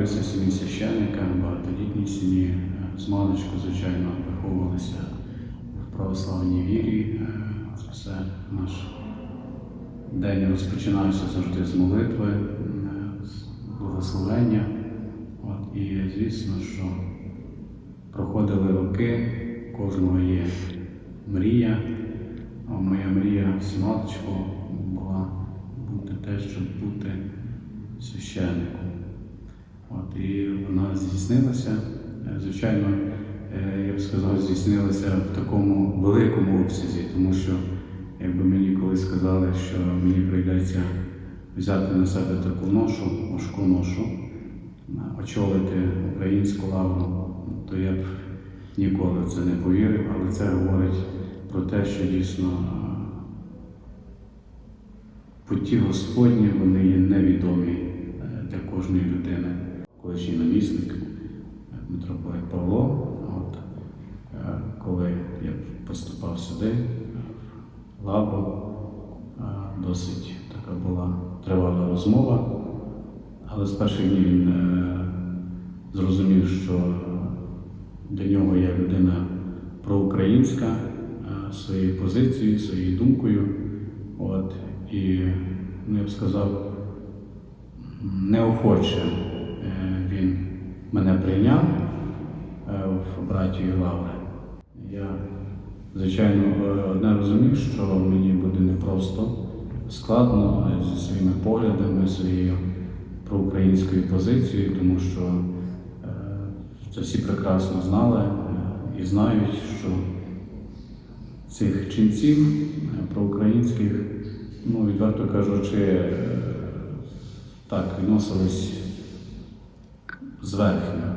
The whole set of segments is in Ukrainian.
народився сім'ї священника, багатодітній сім'ї. З маличку, звичайно, виховувалися в православній вірі. Е, все наш день розпочинався завжди з молитви, е, з благословення. От, і звісно, що проходили роки, кожного є мрія. А моя мрія з маличку була бути те, щоб бути священником. От, і вона здійснилася. Е, Звичайно, е, я б сказав, здійснилася в такому великому обсязі, тому що якби мені колись сказали, що мені прийдеться взяти на себе таку ношу, важку ношу, е, очолити українську лавру, то я б ніколи в це не повірив, але це говорить про те, що дійсно путі Господні вони є невідомі е, лавру, е, досить така була тривала розмова, але з перших днів він е, зрозумів, що для нього я людина проукраїнська е, своєю позицією, своєю думкою. От, і, ну, я б сказав, неохоче він мене прийняв в братію Лаври. Я, звичайно, е, одне розумів, що мені буде непросто складно зі своїми поглядами, своєю проукраїнською позицією, тому що е, це всі прекрасно знали е, і знають, що цих ченців е, проукраїнських, ну, відверто кажучи, так, відносились зверхньо.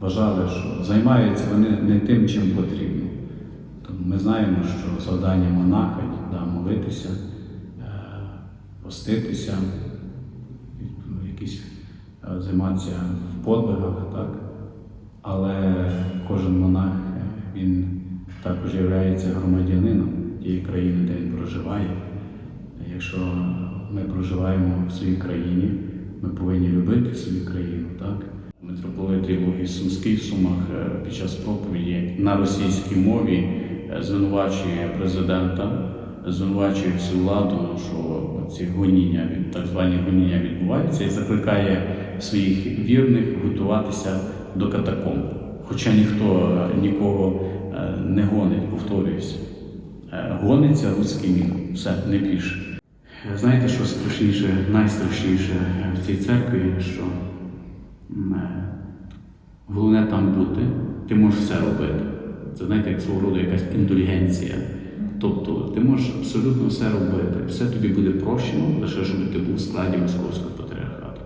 Вважали, що займаються вони не тим, чим потрібно. Тому ми знаємо, що завдання монаха да, молитися, е, поститися, якісь е, займатися в подвигах, так? але кожен монах е, він також є громадянином тієї країни, де він проживає. Якщо ми проживаємо в своїй країні, ми повинні любити свою країну, так? Митрополит Євгеній Сумський в Сумах е, під час проповіді на російській мові е, звинувачує президента, звинувачує всю владу, що ці гоніння, від- так звані гоніння відбуваються, і закликає своїх вірних готуватися до катакомб. Хоча ніхто е, нікого не гонить, повторююся. Гониться руський мір, все, не більше. Знаєте, що страшніше, найстрашніше в цій церкві, що головне там бути, ти можеш все робити. Це знаєте, як свого роду якась індульгенція. Тобто ти можеш абсолютно все робити, все тобі буде прощено, лише щоб ти був в складі московського патріархату.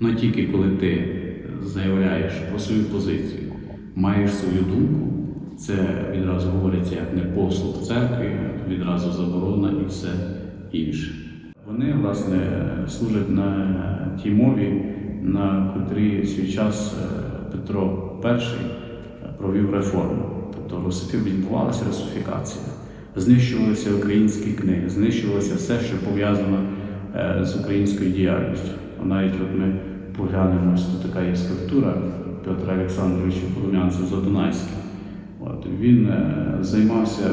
Ну тільки коли ти заявляєш про свою позицію, маєш свою думку, це відразу говориться як не послуг церкві, відразу заборона і все інше. Вони, власне, служать на тій мові, на котрій свій час е, Петро І провів реформу. Тобто русифі- відбувалася русифікація. Знищувалися українські книги, знищувалося все, що пов'язано е, з українською діяльністю. Навіть от ми поглянемо, тут така є скульптура Петра Олександровича Полум'янця Задунайський. От, він е, займався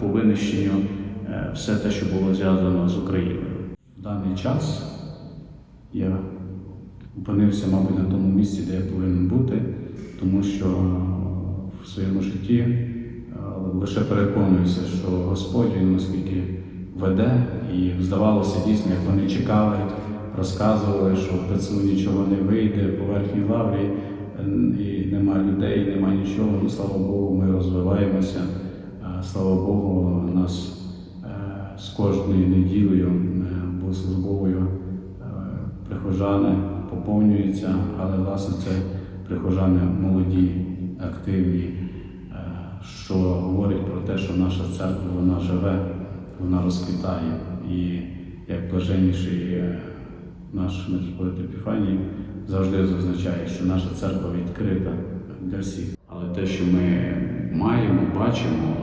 по винищенню е, все те, що було зв'язано з Україною. В даний час я опинився, мабуть, на тому місці, де я повинен бути, тому що в своєму житті е, лише переконуюся, що Господь він наскільки веде, і здавалося дійсно, як вони чекали, розказували, що в ПЦУ нічого не вийде, по верхній лаврі і нема людей, нема нічого. Ну, слава Богу, ми розвиваємося. Е, Слава Богу, нас е, з кожною неділею богослужбовою прихожани поповнюються, але власне це прихожани молоді, активні, е, що говорить про те, що наша церква вона живе, вона розквітає. І як блаженніший е, наш митрополит Епіфаній завжди зазначає, що наша церква відкрита для всіх. Але те, що ми маємо, бачимо,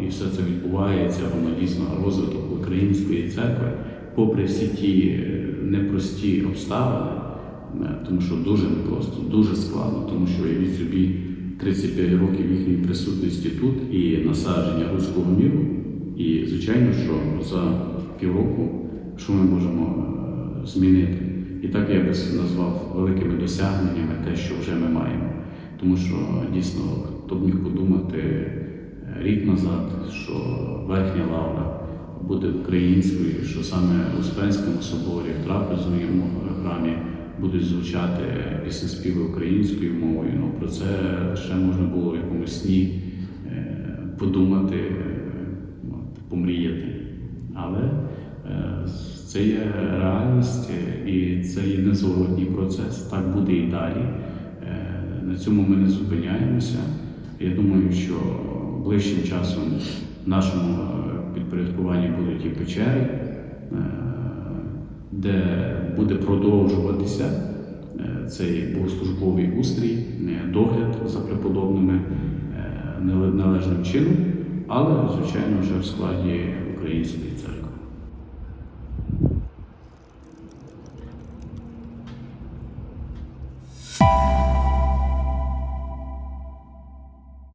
е, і все це відбувається, воно дійсно розвиток української церкви, попри всі ті непрості обставини, тому що дуже непросто, дуже складно, тому що уявіть собі 35 років їхньої присутності тут і насадження руського міру. І звичайно, що за півроку що ми можемо е, змінити. І так я би назвав великими досягненнями те, що вже ми маємо. Тому що дійсно хто б міг подумати е, рік назад, що верхня лавра буде українською, що саме у Успенському соборі, в трапезному храмі будуть звучати піснеспіви українською мовою. Ну про це ще можна було в якомусь сні е, подумати, е, помріяти. Але е, це є реальність і це є незворотній процес. Так буде і далі. На цьому ми не зупиняємося. Я думаю, що ближчим часом в нашому підпорядкуванні будуть і печери, де буде продовжуватися е, цей богослужбовий устрій, е, догляд за преподобними е, належним чином, але, звичайно, вже в складі української.